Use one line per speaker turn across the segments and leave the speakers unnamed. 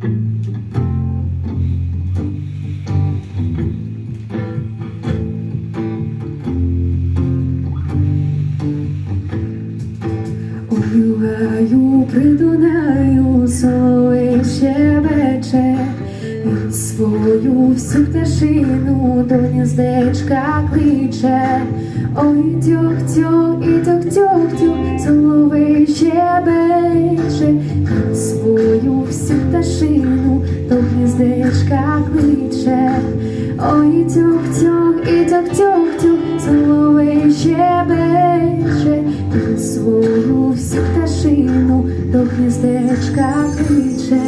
Гаю при Дунаю соловей щебече, свою всю пташину до гніздечка кличе. Ой, тьох-тьох, і тьох-тьох-тьох, соловей пташка кличе.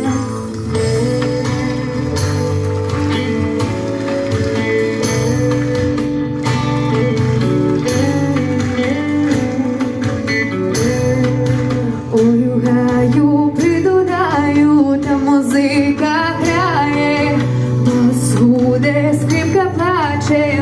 Ою гаю, придураю, та музика грає, пасуде скрипка плаче.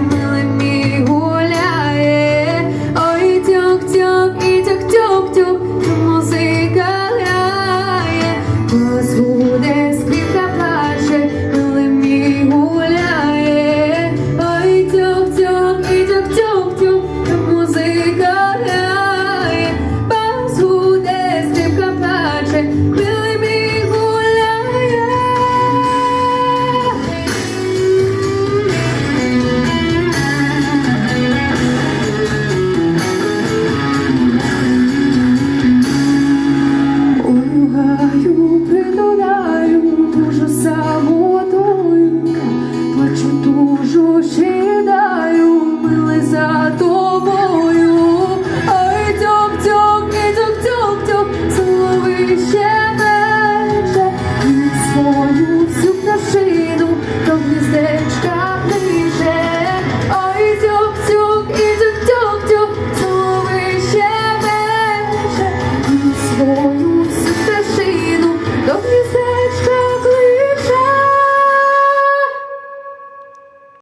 хуже саму.